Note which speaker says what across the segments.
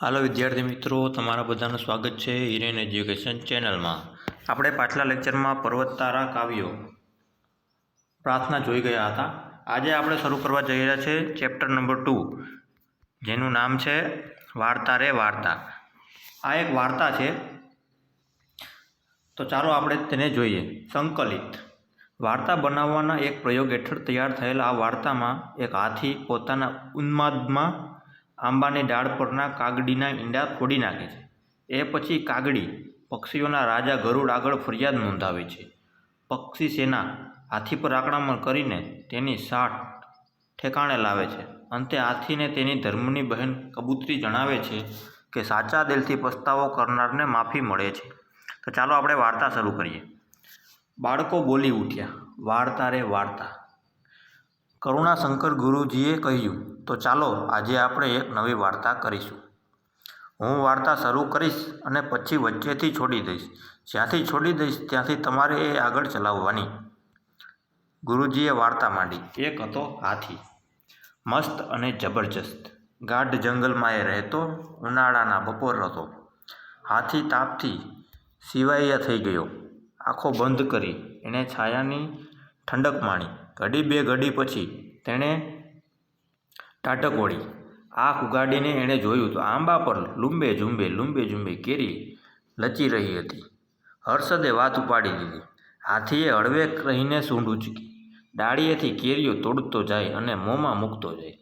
Speaker 1: હાલો વિદ્યાર્થી મિત્રો, તમારા બધાનું સ્વાગત છે હિરેન એજ્યુકેશન ચેનલમાં. આપણે પાછલા લેક્ચરમાં પર્વત તારા કાવ્યો પ્રાર્થના જોઈ ગયા હતા. આજે આપણે શરૂ કરવા જઈ રહ્યા છે ચેપ્ટર નંબર ટુ, જેનું નામ છે વાર્તા રે વાર્તા. આ એક વાર્તા છે. તો ચાલો આપણે તેને જોઈએ. સંકલિત. વાર્તા બનાવવાના એક પ્રયોગ હેઠળ તૈયાર થયેલ આ વાર્તામાં એક હાથી પોતાના ઉન્માદમાં આંબાની ડાળ પરના કાગડીના ઈંડા ફોડી નાખે છે. એ પછી કાગડી પક્ષીઓના રાજા ગરુડ આગળ ફરિયાદ નોંધાવે છે. પક્ષી સેના હાથી પર આક્રમણ કરીને તેની સાઠ ઠેકાણે લાવે છે. અંતે હાથીને તેની ધર્મની બહેન કબૂતરી જણાવે છે કે સાચા દિલથી પસ્તાવો કરનારને માફી મળે છે. તો ચાલો આપણે વાર્તા શરૂ કરીએ. બાળકો બોલી ઉઠ્યા, વાર્તા રે વાર્તા. કરુણાશંકર ગુરુજીએ કહ્યું તો ચાલો આજે આપણે એક નવી વાર્તા કરીશું. હું વાર્તા શરૂ કરીશ અને પછી વચ્ચેથી છોડી દઈશ. જ્યાંથી છોડી દઈશ, ત્યાંથી તમારે એ આગળ ચલાવવાની. ગુરુજીએ વાર્તા માંડી. એક હતો હાથી. મસ્ત અને જબરજસ્ત. ગાઢ જંગલમાં એ રહેતો, ઉનાળાના બપોર હતો. હાથી તાપથી સિવાય થઈ ગયો. આંખો બંધ કરી, એણે છાયાની ઠંડક માણી. ઘડી બે ઘડી પછી તેણે ટાટક વળી આંખ ઉગાડીને એણે જોયું તો આંબા પર લુંબે ઝુંબે લુંબે ઝુંબે કેરી લચી રહી હતી. હર્ષદે વાત ઉપાડી દીધી હાથીએ હળવે રહીને સૂંઢ ઉચકી. ડાળીએથી કેરીઓ તોડતો જાય અને મોંમાં મૂકતો જાય.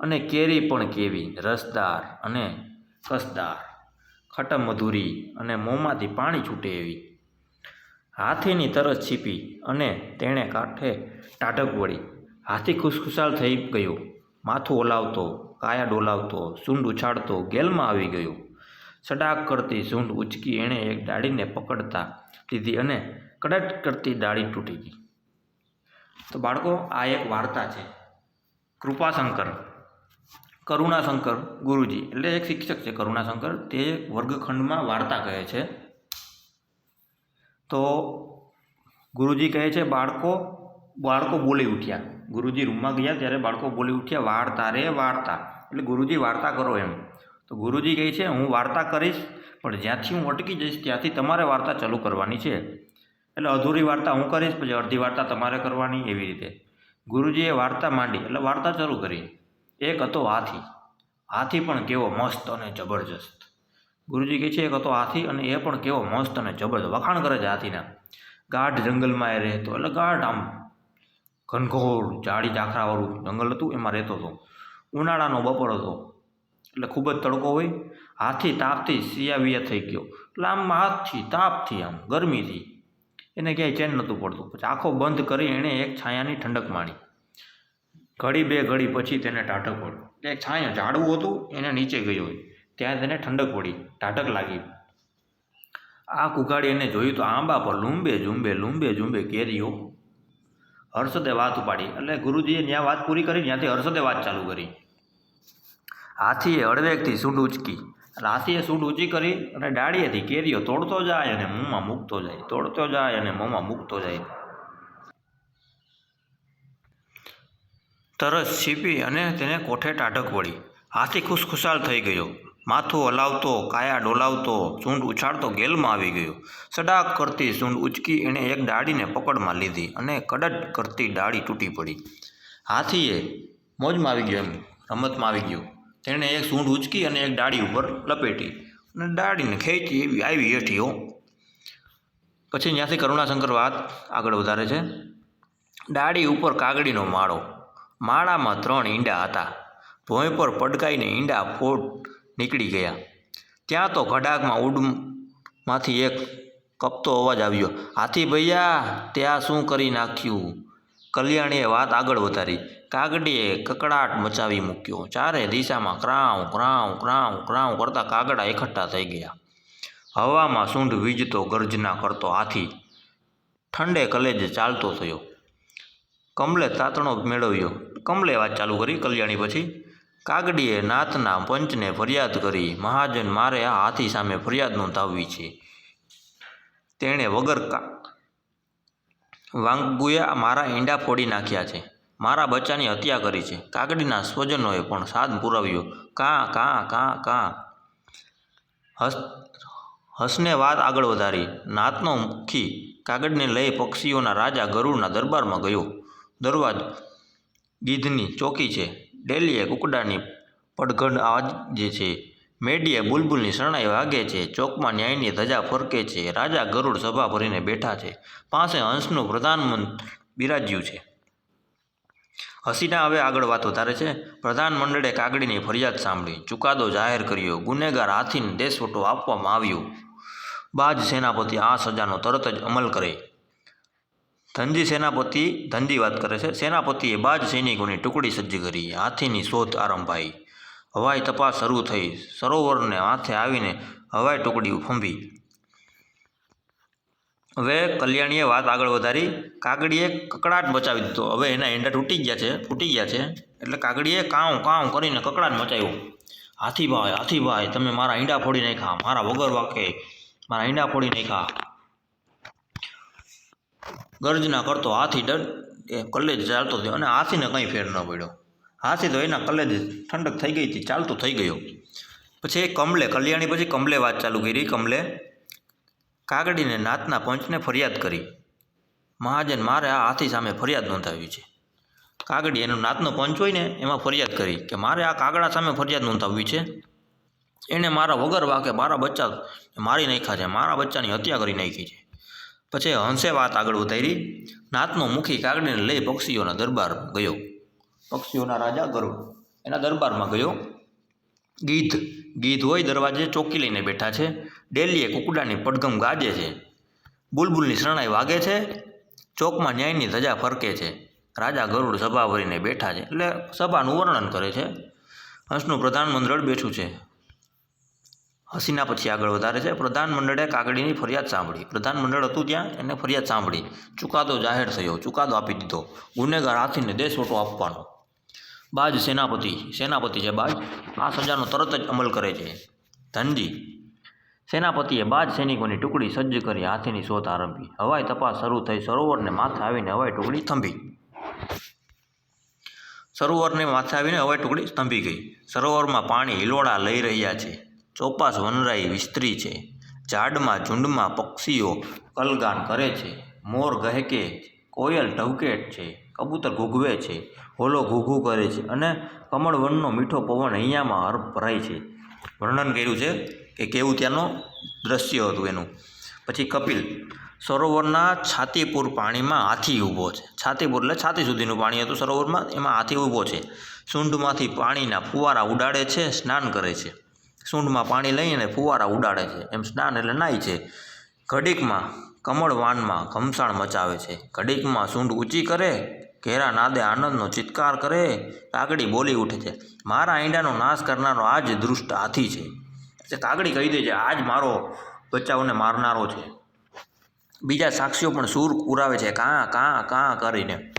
Speaker 1: અને કેરી પણ કેવી, રસદાર અને કસદાર. ખટમ મધુરી અને મોંમાંથી પાણી છૂટે એવી. હાથીની તરસ છીપી અને તેણે કાંઠે ટાઢક વળી. હાથી ખુશખુશાલ થઈ ગયો. માથું ઓલાવતો, કાયા ડોલાવતો, સૂંઢ ઉછાળતો ગેલમાં આવી ગયો. સડાક કરતી સૂંઢ ઉચકી એણે એક ડાળીને પકડતા લીધી અને કડટ કરતી ડાળી તૂટી ગઈ. તો બાળકો, આ એક વાર્તા છે. કૃપાશંકર, કરુણાશંકર ગુરુજી, એટલે એક શિક્ષક છે કરુણાશંકર, તે વર્ગખંડમાં વાર્તા કહે છે. તો ગુરુજી કહે છે, બાળકો બાળકો બોલી ઉઠ્યા. ગુરુજી રૂમમાં ગયા ત્યારે બાળકો બોલી ઉઠ્યા, વાર્તા રે, વાર્તા. એટલે ગુરુજી વાર્તા કરો એમ. તો ગુરુજી કહે છે, હું વાર્તા કરીશ, પણ જ્યાંથી હું અટકી જઈશ, ત્યાંથી તમારે વાર્તા ચાલુ કરવાની છે. એટલે અધૂરી વાર્તા હું કરીશ, પછી અડધી વાર્તા તમારે કરવાની એવી રીતે. ગુરુજીએ વાર્તા માંડી, એટલે વાર્તા શરૂ કરી. એક હતો હાથી. હાથી પણ કેવો મસ્ત અને જબરજસ્ત. ગુરુજી કહે છે, એક હતો હાથી અને એ પણ કેવો મસ્ત અને જબરજસ્ત. વખાણ કરે છે હાથીના. ગાઢ જંગલમાં એ રહેતો, એટલે ગાઢ આમ ઘનઘોર જાડી ઝાખરાવાળું જંગલ હતું, એમાં રહેતો હતો. ઉનાળાનો બપોર હતો, એટલે ખૂબ જ તડકો હોય. હાથી તાપથી સિયાવિયા થઈ ગયો. એટલે આમ હાથથી તાપથી આમ, ગરમીથી. એને ક્યાંય ચેન નહોતું પડતું. પછી આંખો બંધ કરી એણે એક છાયાની ઠંડક માણી. ઘડી બે ઘડી પછી તેને ટાઢક એટલે એક છાયા ઝાડવું હતું, એને નીચે ગયો હોય. ત્યાં તેને ઠંડક પડી. ટાઢક લાગી. આંખ ઉઘાડી એને જોયું તો આંબા પર લૂંબે ઝૂંબે લૂંબે ઝૂંબે કેરીઓ હર્ષદે વાત ઉપાડી એટલે ગુરુજીએ ત્યાં વાત પૂરી કરી, ત્યાંથી હર્ષદે વાત ચાલુ કરી. હાથીએ હળવેકથી સૂંઢ ઉચકી એટલે હાથીએ સૂંઢ ઊંચી કરી અને ડાળીએથી કેરીઓ તોડતો જાય અને મોંમાં મૂકતો જાય. તોડતો જાય અને મોંમાં મૂકતો જાય. તરસ છીપી અને તેને કોઠે ટાઢક વળી. હાથી ખુશખુશાલ થઈ ગયો. માથું હલાવતો, કાયા ડોલાવતો સૂંઢ ઉછાળતો ગેલમાં આવી ગયો. સડાક કરતી સૂંઢ ઉચકી એણે એક ડાળીને પકડમાં લીધી અને કડટ કરતી ડાળી તૂટી પડી. હાથીએ મોજમાં આવી ગયો એમ, રમતમાં આવી ગયો. તેણે એક સૂંઢ ઉચકી અને એક ડાળી ઉપર લપેટી અને ડાળીને ખેંચી એવી આવી હેઠી હો પછી ત્યાંથી કરુણાશંકર વાત આગળ વધારે છે. ડાળી ઉપર કાગડીનો માળો. માળામાં ત્રણ ઈંડા હતા. ભોંય પર પડકાઈને ઈંડા ફોડ નીકળી ગયા. ત્યાં તો ઘડાકમાં ઉડમાંથી એક કપતો અવાજ આવ્યો, હાથી ભૈયા, ત્યાં શું કરી નાખ્યું? કલ્યાણીએ વાત આગળ વધારી, કાગડીએ કકડાટ મચાવી મૂક્યો. ચારે દિશામાં ક્રાઉ ક્રાઉ ક્રાઉ ક્રાઉ કરતા કાગડા એકઠા થઈ ગયા. હવામાં સૂંઢ વીજતો ગર્જના કરતો હાથી ઠંડે કલેજે ચાલતો થયો. કમલે તાતણો મેળવ્યો. કમલે વાત ચાલુ કરી, કલ્યાણી, પછી? કાગડીએ નાથના પંચને ફરિયાદ કરી, મહાજન, મારે આ હાથી સામે ફરિયાદ નોંધાવવી છે. તેણે વગર કા વાંગુએ મારા ઈંડા ફોડી નાખ્યા છે. મારા બચ્ચાની હત્યા કરી છે. કાગડીના સ્વજનોએ પણ સાદ પુરાવ્યો. કાં કાં કાં કાં. હસ હસને વાત આગળ વધારી. નાતનો મુખી કાગડને લઈ પક્ષીઓના રાજા ગરુડના દરબારમાં ગયો. દરવાજ ગીધની ચોકી છે. ડેલીએ કુકડાની પડઘડ આજે છે, મેડીએ બુલબુલની શરણાઈ વાગે છે, ચોકમાં ન્યાયની ધજા ફરકે છે, રાજા ગરુડ સભા ભરીને બેઠા છે, પાસે હંસનું પ્રધાનમંત્રી બિરાજ્યું છે. હસીના હવે આગળ વાત વધારે છે? પ્રધાન મંડળે કાગડીની ફરિયાદ સાંભળી, ચુકાદો જાહેર કર્યો, ગુનેગાર હાથીને દેશવટો આપવામાં આવ્યો. બાજ સેનાપતિ આ સજાનો તરત જ અમલ કરે. ધનજી સેનાપતિ ધનજી વાત કરે છે. સેનાપતિએ બાજ સૈનિકોની ટુકડી સજ્જ કરી. હાથીની શોધ આરંભાઈ. હવાઈ તપાસ શરૂ થઈ. સરોવરને હાથે આવીને હવાઈ ટુકડી ફંભી. હવે કલ્યાણીએ વાત આગળ વધારી. કાગડીએ કકડાટ મચાવી દીધો. હવે એના એંડા તૂટી ગયા છે. ફૂટી ગયા છે. એટલે કાગડીએ કાઉ કાઉ કરીને કકડાટ મચાવ્યો. હાથીભાઈ હાથીભાઈ, તમે મારા ઈંડા ફોડી નાખ્યા. મારા વગર વાકે. મારા ઈંડા ફોડી નાખ્યા. ગર્જના કરતો હાથી ડર એ કલેજ ચાલતો થયો અને હાથીને કંઈ ફેર ન પડ્યો. હાથી તો એના કલેજ ઠંડક થઈ ગઈ હતી, ચાલતો થઈ ગયો. પછી એ કમલે, કલ્યાણી પછી કમલે વાત ચાલુ કરી. કમલે કાગડીને નાતના પંચને ફરિયાદ કરી. મહાજન, મારે આ હાથી સામે ફરિયાદ નોંધાવી છે. કાગડી એનો નાતનો પંચ હોય ને, એમાં ફરિયાદ કરી કે મારે આ કાગડા સામે ફરિયાદ નોંધાવવી છે. એણે મારા વગર વાકે મારા બચ્ચા મારી નાખ્યા છે, મારા બચ્ચાની હત્યા કરી નાખી છે. પછી હંસે વાત આગળ વધારી, નાતનો મુખી કાગડીને લઈ પક્ષીઓના દરબાર ગયો. પક્ષીઓના રાજા ગરુડ એના દરબારમાં ગયો. ગીધ ગીધ હોય દરવાજે ચોકી લઈને બેઠા છે. ડેલીએ કુકડાની પડઘમ ગાજે છે. બુલબુલની શરણાઈ વાગે છે. ચોકમાં ન્યાયની ધજા ફરકે છે. રાજા ગરુડ સભા ભરીને બેઠા છે. એટલે સભાનું વર્ણન કરે છે. હંસનું પ્રધાનમંડળ બેઠું છે. હસીના પછી આગળ વધારે છે. પ્રધાનમંડળે કાગડીની ફરિયાદ સાંભળી. પ્રધાનમંડળ હતું ત્યાં, એને ફરિયાદ સાંભળી. ચુકાદો જાહેર થયો. ચુકાદો આપી દીધો. ગુનેગાર હાથીને દેશવટો આપવાનો. બાજ સેનાપતિ. સેનાપતિ છે બાજ. આ સજાનો તરત જ અમલ કરે છે. ધનજી. સેનાપતિએ બાજ સૈનિકોની ટુકડી સજ્જ કરી હાથીની શોધ આરંભી. હવાઈ તપાસ શરૂ થઈ. સરોવરને માથે આવીને હવાઈ ટુકડી થંભી સરોવરને માથે આવીને હવાઈ ટુકડી સ્તંભી ગઈ. સરોવરમાં પાણી હિલોળા લઈ રહ્યા છે. ચોપાસ વનરાઈ વિસ્તરી છે. ઝાડમાં ઝુંડમાં પક્ષીઓ કલગાન કરે છે. મોર ગહેકે કોયલ ઢવકેટ છે. કબૂતર ઘૂઘવે છે. હોલો ઘૂઘું કરે છે અને કમળવનનો મીઠો પવન અહીંયામાં હર ભરાય છે. વર્ણન કર્યું છે કે કેવું ત્યાંનું દ્રશ્ય હતું એનું. પછી કપિલ, સરોવરના છાતીપુર પાણીમાં હાથી ઊભો છે. છાતીપુર એટલે છાતી સુધીનું પાણી હતું સરોવરમાં, એમાં હાથી ઊભો છે. સૂંઢમાંથી પાણીના ફુવારા ઉડાડે છે, સ્નાન કરે છે. સૂંઢમાં પાણી લઈને ફુવારા ઉડાડે છે. એમ સ્નાન એટલે નાય છે. ઘડીકમાં કમળવાનમાં ઘમસાણ મચાવે છે. ઘડીકમાં સૂંઢ ઊંચી કરે, ઘેરા નાદે આનંદનો ચિત્કાર કરે, કાગડી બોલી ઉઠે છે. મારા ઈંડાનો નાશ કરનારો આ જ દૃષ્ટ હાથી છે. એટલે કાગડી કહી દે છે, આજ મારો બચ્ચાઓને મારનારો છે. બીજા સાક્ષીઓ પણ સૂર ઉરાવે છે, કાં કાં કાં કરીને.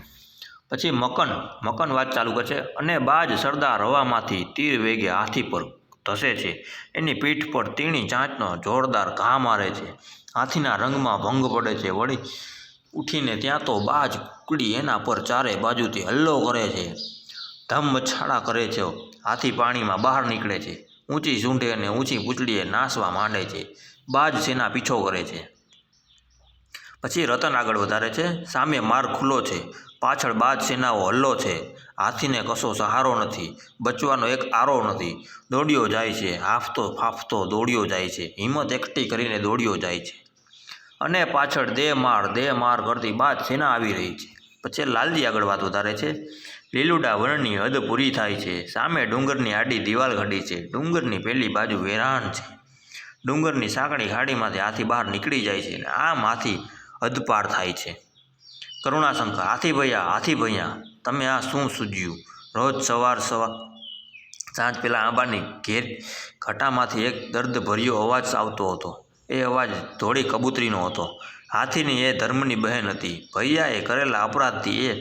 Speaker 1: પછી મકન મકન વાત ચાલુ કરે છે અને બાજ સરદાર હવામાંથી તીર વેગે હાથી પર ધસે છે. એની પીઠ પર તીણી ચાંચનો જોરદાર ઘા મારે છે. હાથીના રંગમાં ભંગ પડે છે. વળી ઉઠીને ત્યાં તો બાજ કુકડી એના પર ચારે બાજુથી હલ્લો કરે છે. ધમ મછાડા કરે છે. હાથી પાણીમાં બહાર નીકળે છે. ઊંચી સૂંઢે અને ઊંચી પૂંછડીએ નાસવા માંડે છે. બાજ સેના પીછો કરે છે. પછી રતન આગળ વધારે છે. સામે માર્ગ ખુલ્લો છે. પાછળ બાજ સેનાઓ હલ્લો છે. હાથીને કશો સહારો નથી, બચવાનો એક આરો નથી. દોડ્યો જાય છે, હાફતો ફાફતો દોડ્યો જાય છે, હિંમત એકઠી કરીને દોડ્યો જાય છે. અને પાછળ દે માર દે માર કરતી બાદ સેના આવી રહી છે. પછી લાલજી આગળ વાત વધારે છે. લીલુડા વનની હદ પૂરી થાય છે. સામે ડુંગરની આડી દિવાલ ઘડી છે. ડુંગરની પેલી બાજુ વેરાણ છે. ડુંગરની સાંકડી ખાડીમાંથી હાથી બહાર નીકળી જાય છે અને આમ હાથી હદપાર થાય છે. કરુણાશંકર હાથી ભૈયા હાથી ભૈયા. તમે આ શું સૂજ્યું? રોજ સવાર સવાર સાંજ પહેલાં આંબાની ઘેર ઘટામાંથી એક દર્દભર્યો અવાજ આવતો હતો. એ અવાજ ધોળી કબૂતરીનો હતો. હાથીની એ ધર્મની બહેન હતી. ભૈયાએ કરેલા અપરાધથી એ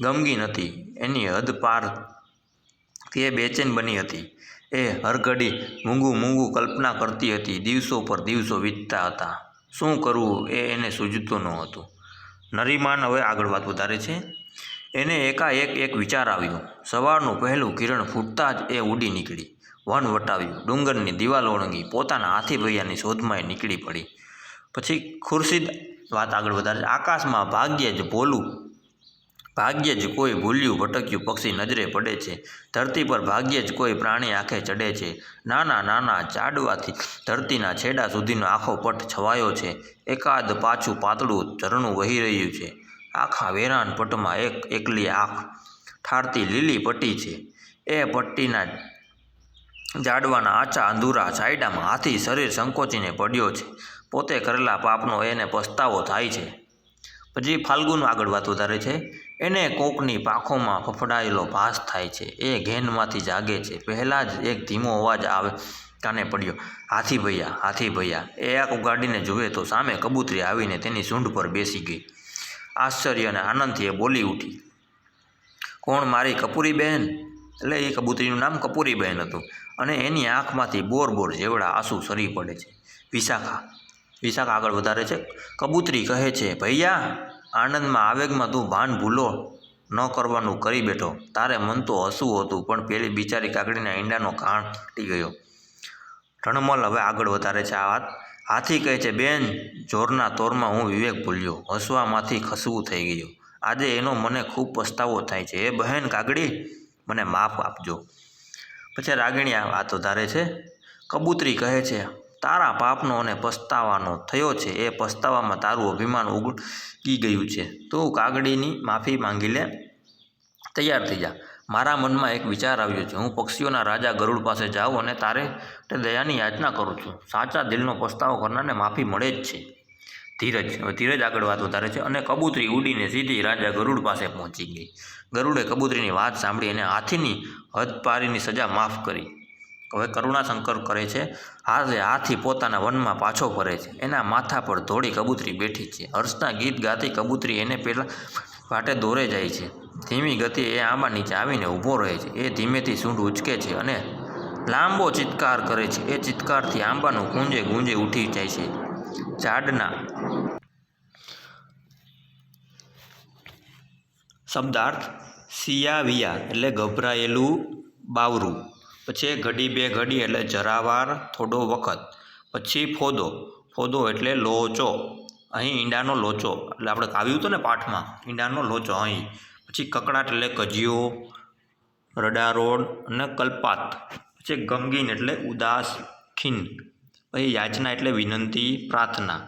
Speaker 1: ગમગી નથી. એની હદ પાર તે બેચેન બની હતી. એ હરઘડી મૂંગું મૂંગું કલ્પના કરતી હતી. દિવસો પર દિવસો વીતતા હતા. શું કરવું એ એને સૂઝતું ન હતું. નરીમાન હવે આગળ વાત વધારે છે. એને એકાએક એક વિચાર આવ્યો. સવારનું પહેલું કિરણ ફૂટતા જ એ ઉડી નીકળી. વન વટાવ્યું. ડુંગરની દિવાલ ઓળંગી. પોતાના હાથી ભૈયાની શોધમાં એ નીકળી પડી. પછી ખુરશીદ વાત આગળ વધારે આકાશમાં ભાગ્યે જ ભોલું ભાગ્યે જ કોઈ ભૂલ્યું ભટક્યું પક્ષી નજરે પડે છે. ધરતી પર ભાગ્યે જ કોઈ પ્રાણી આંખે ચડે છે. નાના નાના ચાડવાથી ધરતીના છેડા સુધીનો આખો પટ છવાયો છે. એકાદ પાછું પાતળું ઝરણું વહી રહ્યું છે. આખા વેરાન પટમાં એક એકલી આંખ ઠારતી લીલી પટ્ટી છે. એ પટ્ટીના જાડવાના આચા અંધુરા છાયડામાં હાથી શરીર સંકોચીને પડ્યો છે. પોતે કરેલા પાપનો એને પસ્તાવો થાય છે. પછી ફાલ્ગુન આગળ વાત વધારે છે. એને કોકની પાંખોમાં ફફડાયેલો ભાસ થાય છે. એ ઘેનમાંથી જાગે છે. પહેલાં જ એક ધીમો અવાજ આવે કાને પડ્યો, હાથી ભૈયા હાથી ભૈયા. એ આંખ ઉગાડીને જુએ તો સામે કબૂતરી આવીને તેની સૂંઢ પર બેસી ગઈ. આશ્ચર્ય અને આનંદથી એ બોલી ઉઠી, કોણ મારી કપૂરી બહેન એટલે એ કબૂતરીનું નામ કપૂરી બહેન હતું અને એની આંખમાંથી બોર બોર જેવડા આંસુ સરી પડે છે. વિશાખા વિશાખા આગળ વધારે છે. કબૂતરી કહે છે, ભૈયા આનંદમાં આવેગમાં તું ભાન ભૂલો ન કરવાનું કરી બેઠો. તારે મન તો હસવું હતું, પણ પેલી બિચારી કાકડીના ઈંડાનો કાણ ફટી ગયો. રણમલ હવે આગળ વધારે છે. આ વાત હાથી કહે છે, બેન, જોરના તોરમાં હું વિવેક ભૂલ્યો. હસવામાંથી ખસવું થઈ ગયું. આજે એનો મને ખૂબ પસ્તાવો થાય છે. એ બહેન કાગડી મને માફ આપજો. પછી રાગીણી આ વાત વધારે છે. કબૂતરી કહે છે તારા પાપનો અને પસ્તાવાનો થયો છે, એ પસ્તાવામાં તારું અભિમાન ઉગી ગયું છે. તું કાગડીની માફી માંગી લે. તૈયાર થઈ જા. મારા મનમાં એક વિચાર આવ્યો છે. હું પક્ષીઓના રાજા ગરુડ પાસે જાઉં અને તારે દયાની યાચના કરું છું. સાચા દિલનો પસ્તાવો કરનારને માફી મળે જ છે. ધીરજ. ધીરજ આગળ વાત વધારે છે. અને કબૂતરી ઉડીને સીધી રાજા ગરુડ પાસે પહોંચી ગઈ. ગરુડે કબૂતરીની વાત સાંભળી અને હાથીની હદપારીની સજા માફ કરી. હવે કરુણાશંકર કરે છે, આજે હાથી પોતાના વનમાં પાછો ફરે છે. એના માથા પર ધોળી કબૂતરી બેઠી છે. હર્ષના ગીત ગાતી કબૂતરી એને પહેલાં વાટે દોરે જાય છે. ધીમી ગતિ એ આંબા નીચે આવીને ઊભો રહે છે. એ ધીમેથી સૂંઢ ઉચકે છે અને લાંબો ચિત્કાર કરે છે. એ ચિત્કારથી આંબાનું ગુંજે ગુંજે ઉઠી જાય છે. ઝાડના શબ્દાર્થ સિયાવિયા એટલે ગભરાયેલું બાવરું. પછી ઘડી બે ઘડી એટલે જરાવાર થોડો વખત. પછી ફોદો. ફોદો એટલે લોચો. અહીં ઈંડાનો લોચો. એટલે આપણે આવ્યું હતું ને પાઠમાં, ઈંડાનો લોચો અહીં. પછી કકડાટ એટલે કજિયો રડારોડ અને કલ્પાત. પછી ગમગીન એટલે ઉદાસ ખીન પછી યાચના એટલે વિનંતી, પ્રાર્થના.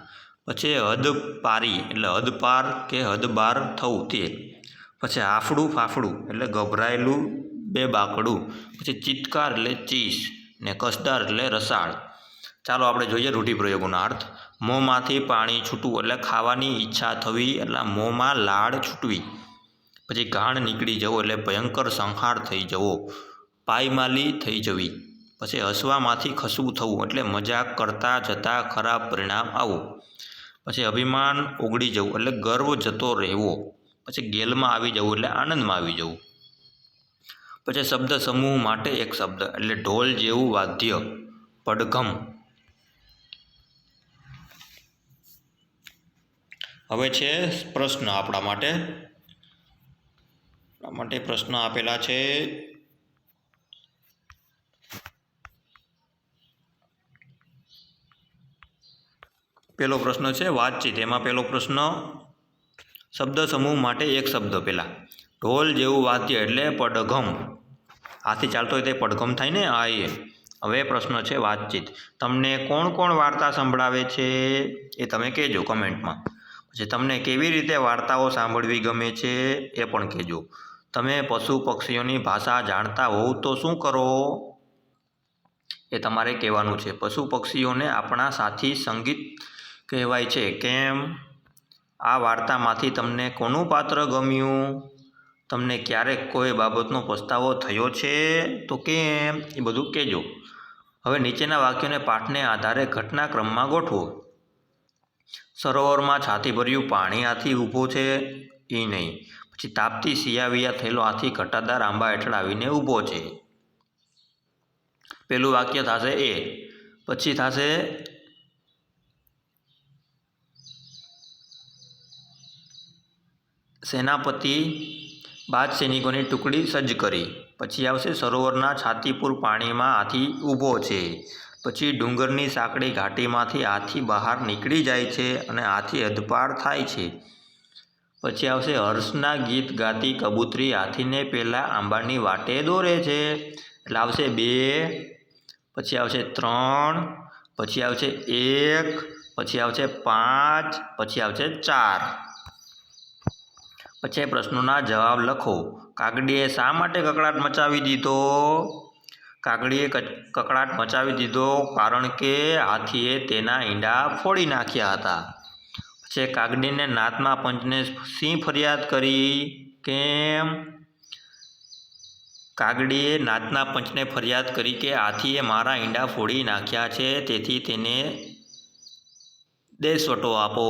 Speaker 1: પછી હદ પારી એટલે હદપાર કે હદબાર થવું તે. પછી હાફડું ફાફડું એટલે ગભરાયેલું બે બાકડું, પછી ચિત્કાર એટલે ચીસ ને કસદાર એટલે રસાળ. ચાલો આપણે જોઈએ રૂઢિપ્રયોગોનો અર્થ. મોંમાંથી પાણી છૂટવું એટલે ખાવાની ઈચ્છા થવી એટલે મોંમાં લાળ છૂટવી. પછી ઘાણ નીકળી જવો એટલે ભયંકર સંહાર થઈ જવો. પાયમાલી થઈ જવી. પછી હસવામાંથી ખસવું થવું એટલે મજાક કરતાં જતાં ખરાબ પરિણામ આવવું પછી અભિમાન ઓગળી જવું એટલે ગર્વ જતો રહેવો. પછી ગેલમાં આવી જવું એટલે આનંદમાં આવી જવું. પછી શબ્દ સમૂહ માટે એક શબ્દ, એટલે ઢોલ જેવું વાદ્ય, પડઘમ. હવે છે પ્રશ્ન આપણા માટે. આપણા માટે પ્રશ્ન આપેલા છે. પેલો પ્રશ્ન છે વાતચીત. એમાં પેલો પ્રશ્ન, શબ્દ સમૂહ માટે એક શબ્દ પહેલાં ઢોલ જેવું વાદ્ય એટલે પડઘમ. હાથી ચાલતો હોય તે પડઘમ થાય ને આ એ હવે પ્રશ્ન છે વાતચીત. તમને કોણ કોણ વાર્તા સંભળાવે છે એ તમે કહેજો કમેન્ટમાં. પછી તમને કેવી રીતે વાર્તાઓ સાંભળવી ગમે છે એ પણ કહેજો. તમે પશુ પક્ષીઓની ભાષા જાણતા હોવ તો શું કરો? એ તમારે કહેવાનું છે. પશુ પક્ષીઓને આપણા સાથી સંગીત કહેવાય છે. કેમ? આ વાર્તામાંથી તમને કોનું પાત્ર ગમ્યું? તમને ક્યારેક કોઈ બાબતનો પસ્તાવો થયો છે તો કેમ? એ બધું કહેજો. હવે નીચેના વાક્યોને પાઠને આધારે ઘટનાક્રમમાં ગોઠવો. સરોવરમાં છાતી ભર્યું પાણી હાથી ઊભો છે એ નહીં. પછી તાપતી સિયાવિયા થયેલો હાથી ઘટાદાર આંબા હેઠળ આવીને ઊભો છે. પેલું વાક્ય થશે એ. પછી થશે સેનાપતિ બાદ સૈનિકોની ટુકડી સજ્જ કરી. પછી આવશે સરોવરના છાતીપુર પાણીમાં હાથી ઊભો છે. પછી ડુંગરની સાંકડી ઘાટીમાંથી હાથી બહાર નીકળી જાય છે અને હાથી હદપાર થાય છે. પછી આવશે હર્ષના ગીત ગાતી કબૂતરી હાથીને પહેલાં આંબાની વાટે દોરે છે. એટલે આવશે બે, પછી આવશે ત્રણ, પછી આવશે એક, પછી આવશે પાંચ, પછી આવશે ચાર. પછી પ્રશ્નોના જવાબ લખો. કાગડીએ શા માટે કકળાટ મચાવી દીધો? કાગડીએ કકળાટ મચાવી દીધો કારણ કે હાથીએ તેના ઈંડા ફોડી નાખ્યા હતા. પછી કાગડીને નાતના પંચને સિંહ ફરિયાદ કરી. કેમ? કાગડીએ નાતના પંચને ફરિયાદ કરી કે હાથીએ મારા ઈંડા ફોડી નાખ્યા છે, તેથી તેને દેશવટો આપો.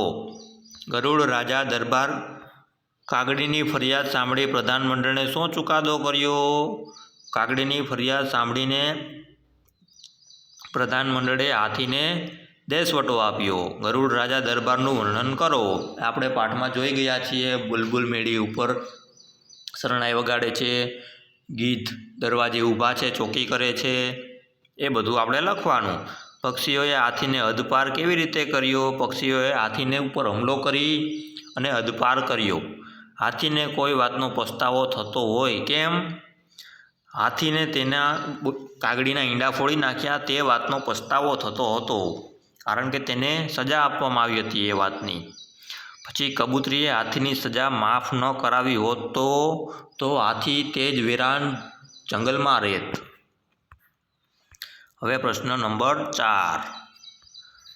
Speaker 1: ગરુડ રાજા દરબાર કાગડીની ફરિયાદ સાંભળી પ્રધાનમંત્રીને શું ચુકાદો કર્યો? કાગડીની ફરિયાદ સાંભળીને પ્રધાનમંડળે હાથીને દેશવટો આપ્યો. ગરુડ રાજા દરબારનું વર્ણન કરો. આપણે પાઠમાં જોઈ ગયા છીએ, બુલબુલ મેળી ઉપર શરણાઈ વગાડે છે, ગીધ દરવાજે ઊભા છે, ચોકી કરે છે, એ બધું આપણે લખવાનું. પક્ષીઓએ હાથીને હદપાર કેવી રીતે કર્યો? પક્ષીઓએ હાથીને ઉપર હુમલો કરી અને હદપાર કર્યો. હાથીને કોઈ વાતનો પસ્તાવો થતો હોય, કેમ? હાથીને તેના કાગડીના ઈંડા ફોડી નાખ્યા, તે વાતનો પસ્તાવો થતો હતો, કારણ કે તેને સજા આપવામાં આવી હતી એ વાતની. પછી કબૂતરીએ હાથીની સજા માફ ન કરાવી હોત તો તો હાથી તે જ વેરાન જંગલમાં રહેત. હવે પ્રશ્ન નંબર ચાર.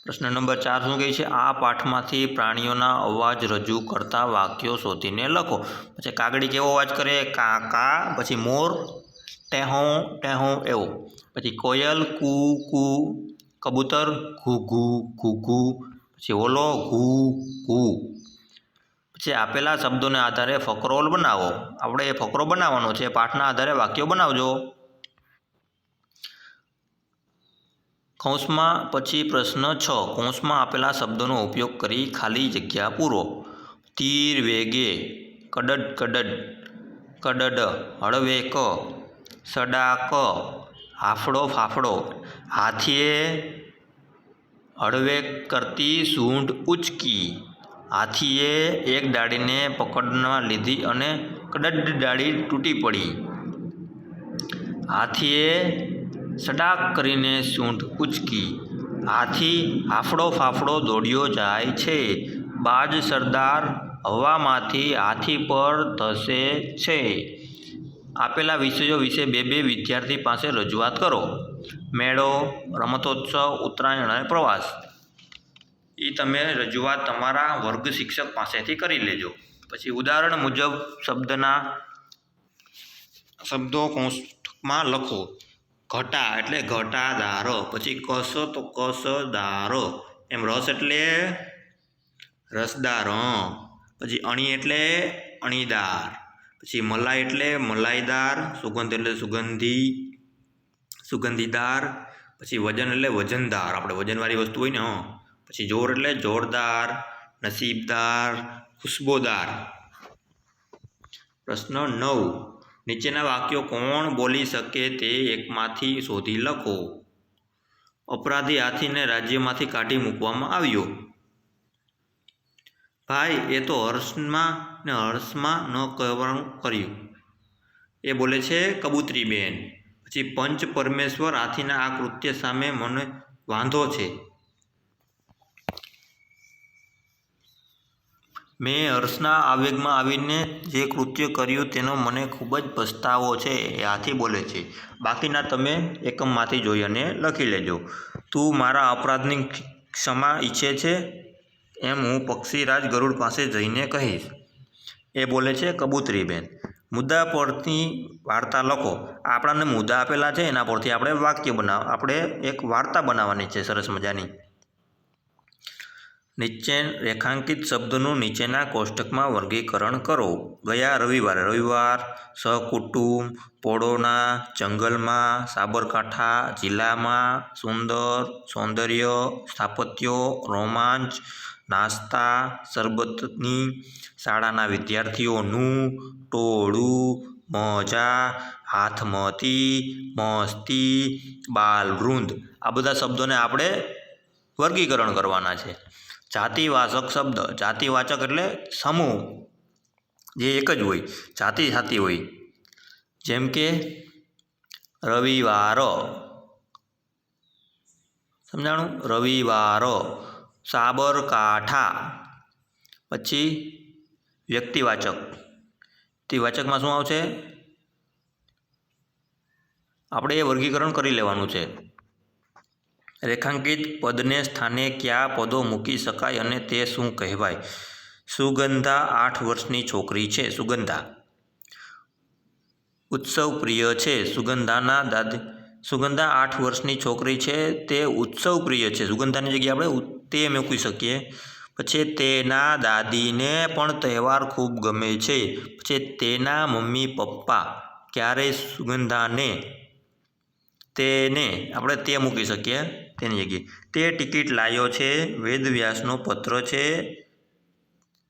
Speaker 1: પ્રશ્ન નંબર ચાર શું કહે છે? આ પાઠમાંથી પ્રાણીઓના અવાજ રજૂ કરતા વાક્યો શોધીને લખો. પછી કાગડી કેવો અવાજ કરે? કા કા પછી મોર, ટેહો ટેહો એવો. પછી કોયલ, કુ કુ, કબૂતર, ઘુ ઘુ ઘુ ઘુ. પછી ઓલો, ઘુ ઘુ. પછી આપેલા શબ્દોને આધારે ફકરોલ બનાવો. આપણે એ ફકરો બનાવવાનો છે. પાઠના આધારે વાક્યો બનાવજો. કૌંસમાં પછી પ્રશ્ન છ. કૌંસમાં આપેલા શબ્દોનો ઉપયોગ કરી ખાલી જગ્યા પૂરો. તીર વેગે કડડ કડડ કડડ હળવે ક, સડા ક, હાફડો ફાફડો, હાથીએ હળવે કરતી સૂંઢ ઉચકી, હાથીએ એક ડાળીને પકડવા લીધી અને કડડ ડાળી તૂટી પડી. હાથીએ સડાક કરીને સૂંઢ ઉચકી હાથી હાફડો ફાફડો દોડ્યો જાય છે. બાજ સરદાર હવામાંથી હાથી પર ધસે છે. આપેલા વિષયો વિશે બે બે વિદ્યાર્થી પાસે રજૂઆત કરો. મેળો, રમતોત્સવ, ઉત્તરાયણ અને પ્રવાસ. એ તમે રજૂઆત તમારા વર્ગ શિક્ષક પાસેથી કરી લેજો. પછી ઉદાહરણ મુજબ શબ્દના શબ્દો કૌંસમાં લખો. ઘટા એટલે ઘટાદાર. પછી કસો તો કસદાર. એમ રસ એટલે? રસદાર. પછી અણી એટલે અણીદાર. પછી મલાઈ એટલે મલાઈદાર, સુગંધ એટલે સુગંધી, સુગંધીદાર. પછી વજન એટલે વજનદાર. આપણે વજનવાળી વસ્તુ હોય ને, હં. પછી જોર એટલે જોરદાર, નસીબદાર, ખુશ્બોદાર. પ્રશ્ન નવ. નીચેના વાક્યો કોણ બોલી શકે તે એકમાંથી શોધી લખો. અપરાધી હાથીને રાજ્યમાંથી કાઢી મૂકવામાં આવ્યો. ભાઈ, એ તો હર્ષમાં ને હર્ષમાં ન કહેવાનું કર્યું. એ બોલે છે કબૂતરી બેન પછી, પંચ પરમેશ્વર હાથીના આ કૃત્ય સામે મને વાંધો છે. મેં હર્ષના આવેગમાં આવીને જે કૃત્ય કર્યું તેનો મને ખૂબ જ પસ્તાવો છે, એ હાથી બોલે છે. બાકીના તમે એકમમાંથી જોઈ અને લખી લેજો. તું મારા અપરાધની ક્ષમા ઈચ્છે છે, એમ હું પક્ષીરાજ ગરુડ પાસે જઈને કહીશ. એ બોલે છે કબૂતરીબેન. મુદ્દા પરથી વાર્તા લખો. આપણાને મુદ્દા આપેલા છે, એના પરથી આપણે વાક્ય બનાવ, આપણે એક વાર્તા બનાવવાની છે, સરસ મજાની. નીચે રેખાંકિત શબ્દનું નીચેના કોષ્ટકમાં વર્ગીકરણ કરો. ગયા રવિવારે, રવિવાર સહકુટુંબ પોળોના, જંગલમાં, સાબરકાંઠા જિલ્લામાં, સુંદર, સૌંદર્ય, સ્થાપત્યો, રોમાંચ, નાસ્તા, શરબતની શાળાના વિદ્યાર્થીઓનું ટોળું, મજા, હાથમતી, મસ્તી, બાલવૃંદ. આ બધા શબ્દોને આપણે વર્ગીકરણ કરવાના છે. જાતિવાચક શબ્દ. જાતિવાચક એટલે સમૂહ. જે એક જ હોય. જાતિ જાતિ હોય. જેમ કે રવિવાર. સમજાણું? રવિવાર. સાબરકાંઠા. પછી વ્યક્તિવાચક. વ્યક્તિવાચકમાં શું આવશે? આપણે એ વર્ગીકરણ કરી લેવાનું છે. રેખાંકિત પદને સ્થાને કયા પદો મૂકી શકાય અને તે શું કહેવાય? સુગંધા આઠ વર્ષની છોકરી છે. સુગંધા. ઉત્સવ પ્રિય છે. સુગંધાના દાદી સુગંધા આઠ વર્ષની છોકરી છે. તે ઉત્સવ પ્રિય છે. સુગંધાની જગ્યાએ આપણે તે મૂકી શકીએ. પછી તેના દાદીને પણ તહેવાર ખૂબ ગમે છે. પછી તેના મમ્મી, પપ્પા ક્યારેય સુગંધાને, તેને આપણે તે મૂકી શકીએ. તેની જગ્યાએ. તે ટિકિટ લાવ્યો છે, વેદવ્યાસનો પત્ર છે.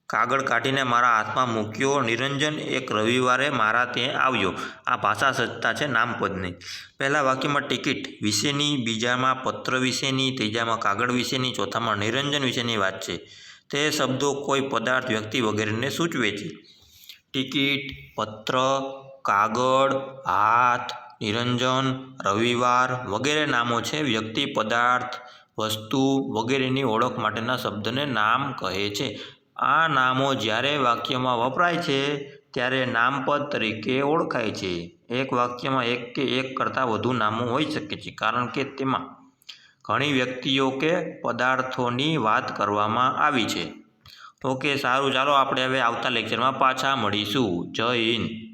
Speaker 1: કાગળ કાઢીને મારા હાથમાં મૂક્યો. નિરંજન એક રવિવારે મારા ત્યાં આવ્યો. આ ભાષા સજ્જતા છે નામપદની પહેલા વાક્યમાં ટિકિટ, વિશેની બીજામાં પત્ર વિશેની, ત્રીજામાં કાગળ વિશેની, ચોથામાં નિરંજન વિશેની વાત છે. તે શબ્દો કોઈ પદાર્થ, વ્યક્તિ વગેરેને સૂચવે છે. ટિકિટ, પત્ર, કાગળ, હાથ નિરંજન, રવિવાર વગેરે નામો છે. વ્યક્તિ, પદાર્થ, વસ્તુ વગેરેની ઓળખ માટેના શબ્દને નામ કહે છે. આ નામો જ્યારે વાક્યમાં વપરાય છે, ત્યારે નામપદ તરીકે ઓળખાય છે. એક વાક્યમાં એક કે એક કરતાં વધુ નામો હોઈ શકે છે, કારણ કે તેમાં ઘણી વ્યક્તિઓ કે પદાર્થોની વાત કરવામાં આવી છે. ઓકે, સારું. ચાલો, આપણે હવે આવતા લેક્ચરમાં પાછા મળીશું. જય હિન્દ.